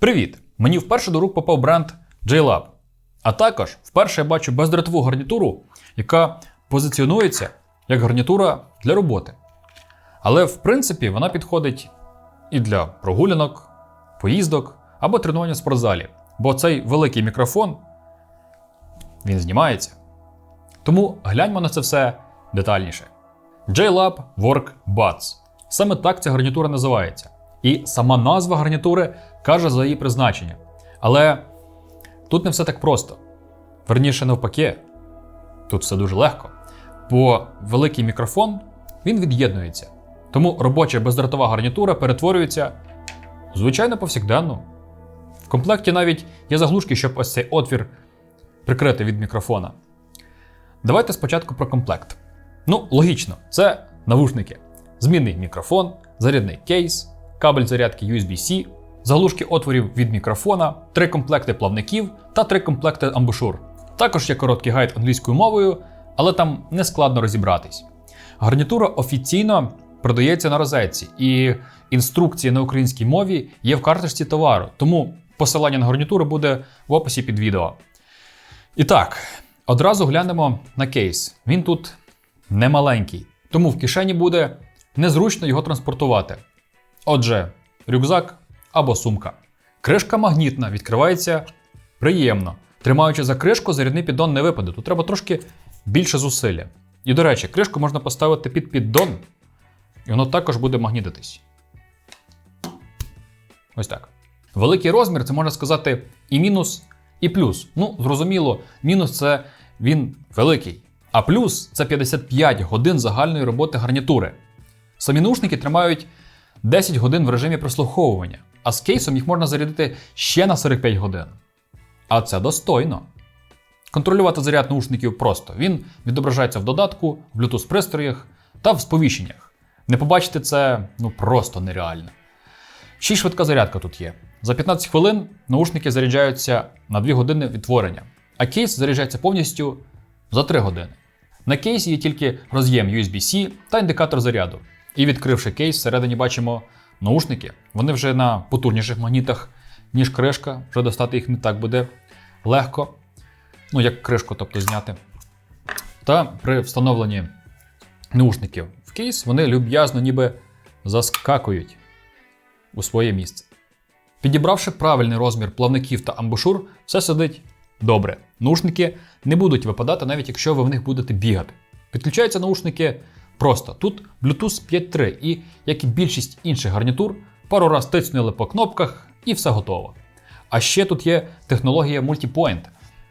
Привіт! Мені вперше до рук попав бренд JLab. А також вперше я бачу бездротову гарнітуру, яка позиціонується як гарнітура для роботи. Але в принципі вона підходить і для прогулянок, поїздок або тренування в спортзалі. Бо цей великий мікрофон він знімається. Тому гляньмо на це все детальніше. JLab Work Buds. Саме так ця гарнітура називається. І сама назва гарнітури каже за її призначення. Але тут не все так просто. Верніше, навпаки, тут все дуже легко. Бо великий мікрофон він від'єднується. Тому робоча бездротова гарнітура перетворюється звичайно повсякденну. В комплекті навіть є заглушки, щоб ось цей отвір прикрити від мікрофона. Давайте спочатку про комплект. Ну, логічно, це навушники, змінний мікрофон, зарядний кейс, кабель зарядки USB-C, заглушки отворів від мікрофона, три комплекти плавників та три комплекти амбушур. Також є короткий гайд англійською мовою, але там не складно розібратись. Гарнітура офіційно продається на розетці, і інструкції на українській мові є в карточці товару, тому посилання на гарнітуру буде в описі під відео. І так, одразу глянемо на кейс. Він тут немаленький, тому в кишені буде незручно його транспортувати. Отже, рюкзак або сумка. Кришка магнітна, відкривається приємно. Тримаючи за кришку, зарядний піддон не випаде. Тут треба трошки більше зусилля. І, до речі, кришку можна поставити під піддон, і воно також буде магнітитись. Ось так. Великий розмір це можна сказати і мінус, і плюс. Ну, зрозуміло, мінус це він великий. А плюс це 55 годин загальної роботи гарнітури. Самі наушники тримають 10 годин в режимі прослуховування, а з кейсом їх можна зарядити ще на 45 годин. А це достойно. Контролювати заряд наушників просто. Він відображається в додатку, в Bluetooth пристроях та в сповіщеннях. Не побачити це ну просто нереально. Ще й швидка зарядка тут є. За 15 хвилин наушники заряджаються на 2 години відтворення, а кейс заряджається повністю за 3 години. На кейсі є тільки роз'єм USB-C та індикатор заряду. І відкривши кейс, всередині бачимо наушники. Вони вже на потужніших магнітах, ніж кришка, вже достати їх не так буде легко. Ну, як кришку, тобто зняти. Та при встановленні наушників в кейс вони люб'язно ніби заскакують у своє місце. Підібравши правильний розмір плавників та амбушур, все сидить добре. Наушники не будуть випадати, навіть якщо ви в них будете бігати. Підключаються наушники просто. Тут Bluetooth 5.3 і, як і більшість інших гарнітур, пару раз тицнули по кнопках і все готово. А ще тут є технологія Multipoint.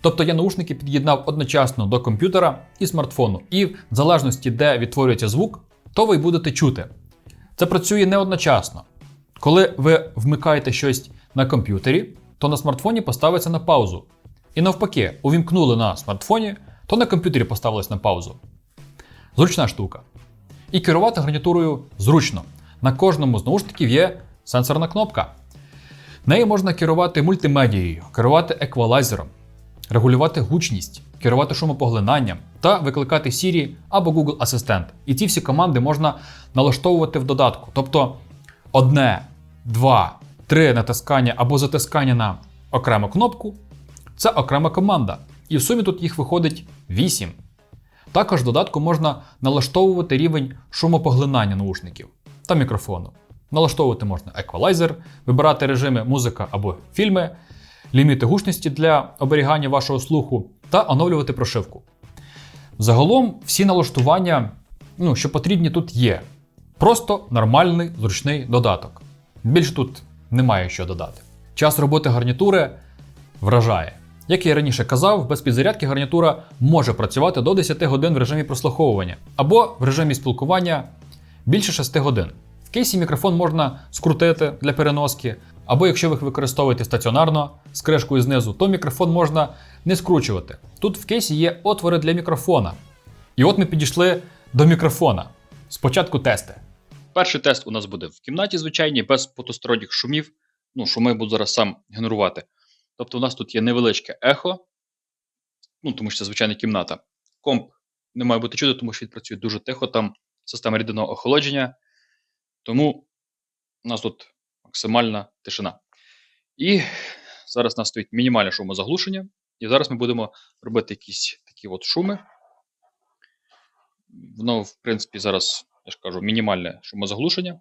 Тобто я наушники під'єднав одночасно до комп'ютера і смартфону, і в залежності, де відтворюється звук, то ви будете чути. Це працює не одночасно. Коли ви вмикаєте щось на комп'ютері, то на смартфоні поставиться на паузу. І навпаки, увімкнули на смартфоні, то на комп'ютері поставилось на паузу. Зручна штука. І керувати гарнітурою зручно. На кожному з наушників є сенсорна кнопка. Нею можна керувати мультимедією, керувати еквалайзером, регулювати гучність, керувати шумопоглинанням та викликати Siri або Google Асистент. І ці всі команди можна налаштовувати в додатку. Тобто одне, два, три натискання або затискання на окрему кнопку це окрема команда. І в сумі тут їх виходить 8. Також додатку можна налаштовувати рівень шумопоглинання наушників та мікрофону. Налаштовувати можна еквалайзер, вибирати режими музика або фільми, ліміти гучності для оберігання вашого слуху та оновлювати прошивку. Загалом всі налаштування, ну, що потрібні тут є. Просто нормальний зручний додаток. Більше тут немає що додати. Час роботи гарнітури вражає. Як я і раніше казав, без підзарядки гарнітура може працювати до 10 годин в режимі прослуховування або в режимі спілкування більше 6 годин. В кейсі мікрофон можна скрутити для переноски, або якщо ви використовуєте стаціонарно з кришкою знизу, то мікрофон можна не скручувати. Тут в кейсі є отвори для мікрофона. І от ми підійшли до мікрофона. Спочатку тести. Перший тест у нас буде в кімнаті звичайній, без потусторонніх шумів. Ну, шуми буду зараз сам генерувати. Тобто, у нас тут є невеличке ехо, ну, тому що це звичайна кімната. Комп не має бути чути, тому що він працює дуже тихо, там система рідинного охолодження. Тому у нас тут максимальна тишина. І зараз у нас стоїть мінімальне шумозаглушення. І зараз ми будемо робити якісь такі от шуми. Воно, в принципі, зараз, я ж кажу, мінімальне шумозаглушення.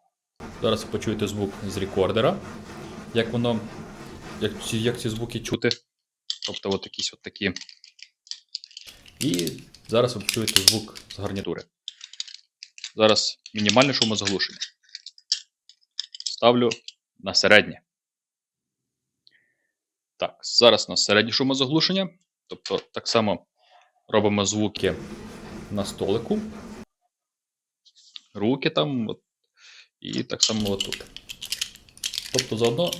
Зараз ви почуєте звук з рекордера. Як воно, як ці, як ці звуки чути. Тобто, от якісь от такі. І зараз ви почуєте звук з гарнітури. Зараз мінімальне шумозаглушення. Ставлю на середнє. Так, зараз у нас середнє шумозаглушення. Тобто, так само робимо звуки на столику. Руки там. От, і так само отут. Тобто заодно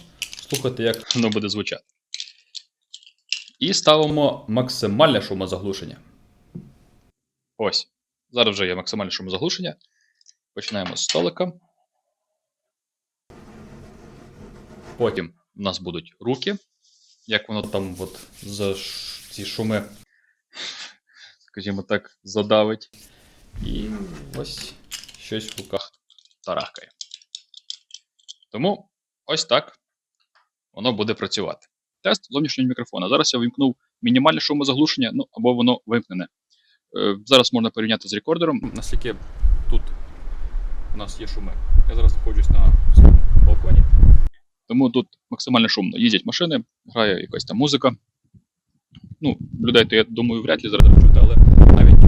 слухайте, як воно буде звучати. І ставимо максимальне шумозаглушення. Ось. Зараз вже є максимальне шумозаглушення. Починаємо з столика. Потім у нас будуть руки. Як воно там от за ці шуми, скажімо так, задавить. І ось щось в руках тарахкає. Тому ось так воно буде працювати. Тест зовнішнього мікрофона. Зараз я вимкнув мінімальне шумозаглушення, ну або воно вимкнене. Е, Зараз можна порівняти з рекордером. Наскільки тут у нас є шуми. Я зараз знаходжусь на своєму балконі. Тому тут максимально шумно. Їздять машини, грає якась там музика. Ну, людей, то я думаю, вряд ли зараз чути, але навіть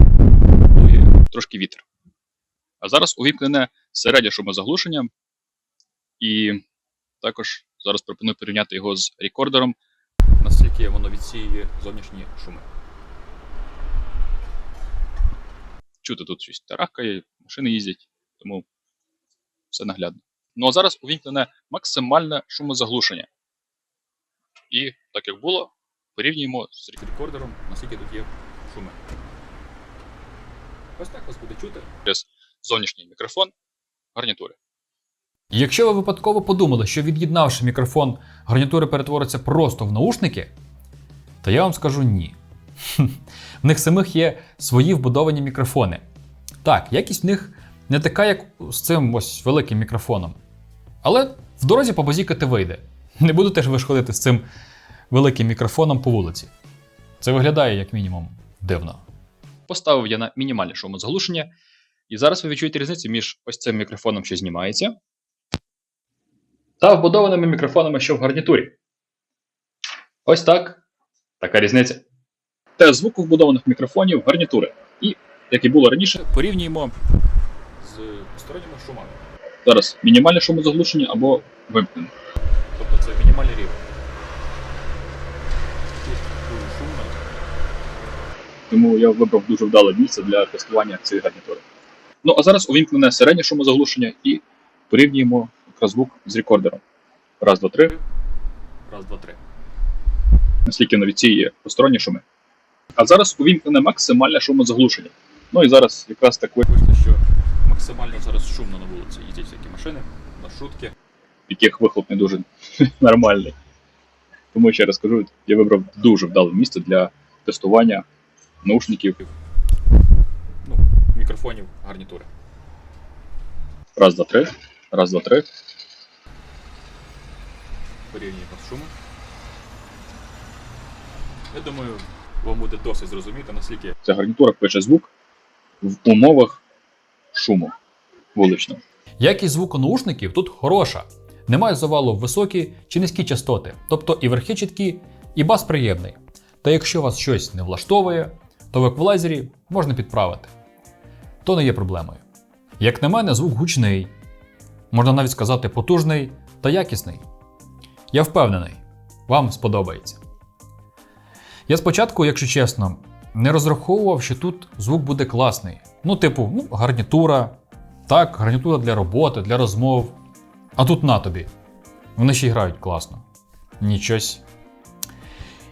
дує трошки вітер. А зараз увімкнене середнє шумозаглушення. І також зараз пропоную порівняти його з рекордером, наскільки воно відсіює зовнішні шуми. Чути тут щось тарахкає, машини їздять, тому все наглядно. Ну а зараз увімкнене максимальне шумозаглушення. І так як було, порівнюємо з рекордером, наскільки тут є шуми. Ось так вас буде чути. Через зовнішній мікрофон гарнітури. Якщо ви випадково подумали, що від'єднавши мікрофон, гарнітури перетвориться просто в наушники, то я вам скажу ні. В них самих є свої вбудовані мікрофони. Так, якість в них не така, як з цим ось великим мікрофоном. Але в дорозі побазікати вийде. Не будете ж ви ходити з цим великим мікрофоном по вулиці. Це виглядає, як мінімум, дивно. Поставив я на мінімальне шумозаглушення, і зараз ви відчуєте різницю між ось цим мікрофоном, що знімається, та вбудованими мікрофонами, що в гарнітурі. Ось так. Така різниця. Тест звуку вбудованих мікрофонів гарнітури. І, як і було раніше, порівнюємо з сторонніми шумами. Зараз мінімальне шумозаглушення або вимкнене. Тобто це мінімальний рівень. Тому я вибрав дуже вдале місце для тестування цієї гарнітури. Ну а зараз увімкнене середнє шумозаглушення і порівнюємо звук з рекордером. Раз, два, три. Раз, два, три. Наскільки на відсі є посторонні шуми. А зараз увімкнене максимальне шумозаглушення. Ну і зараз якраз так вийшло, що максимально зараз шумно на вулиці. Їздять всякі машини, маршрутки. Яких вихлоп не дуже нормальний. Тому ще раз кажу, я вибрав дуже вдале місце для тестування наушників. Ну, мікрофонів гарнітури. Раз, два, три. Раз, два, три. Порівнюємо з шумом. Я думаю, вам буде досить зрозуміти, наскільки ця гарнітура пише звук в умовах шуму вуличного. Якість звуку наушників тут хороша. Немає завалу в високі чи низькі частоти, тобто і верхи чіткі, і бас приємний. Та якщо вас щось не влаштовує, то в еквалайзері можна підправити. То не є проблемою. Як на мене, звук гучний, можна навіть сказати потужний та якісний. Я впевнений, вам сподобається. Я спочатку, якщо чесно, не розраховував, що тут звук буде класний. Ну, типу, ну, гарнітура, так, гарнітура для роботи, для розмов. А тут на тобі. Вони ще й грають класно. Нічось.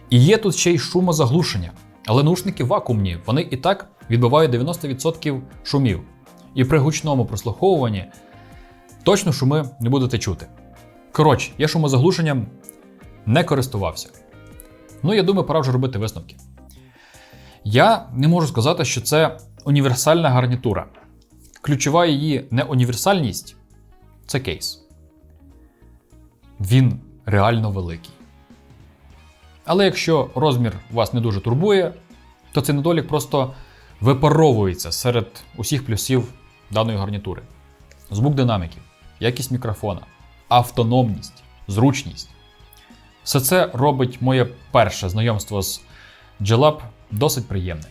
І є тут ще й шумозаглушення. Але наушники вакуумні, вони і так відбивають 90% шумів. І при гучному прослуховуванні точно шуми не будете чути. Коротше, я шумозаглушенням не користувався. Ну, я думаю, пора вже робити висновки. Я не можу сказати, що це універсальна гарнітура. Ключова її неуніверсальність це кейс. Він реально великий. Але якщо розмір вас не дуже турбує, то цей недолік просто випаровується серед усіх плюсів даної гарнітури. Звук динаміків, якість мікрофона, автономність, зручність. Все це робить моє перше знайомство з G-Lab досить приємне.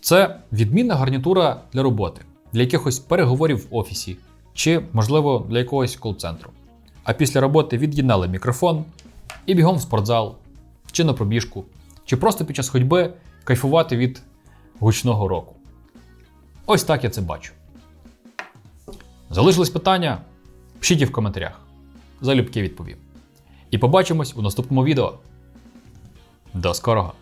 Це відмінна гарнітура для роботи, для якихось переговорів в офісі чи, можливо, для якогось кол-центру. А після роботи від'єднали мікрофон і бігом в спортзал, чи на пробіжку, чи просто під час ходьби кайфувати від гучного року. Ось так я це бачу. Залишились питання? Пишіть їх в коментарях. Залюбки відповім. І побачимось у наступному відео. До скорого!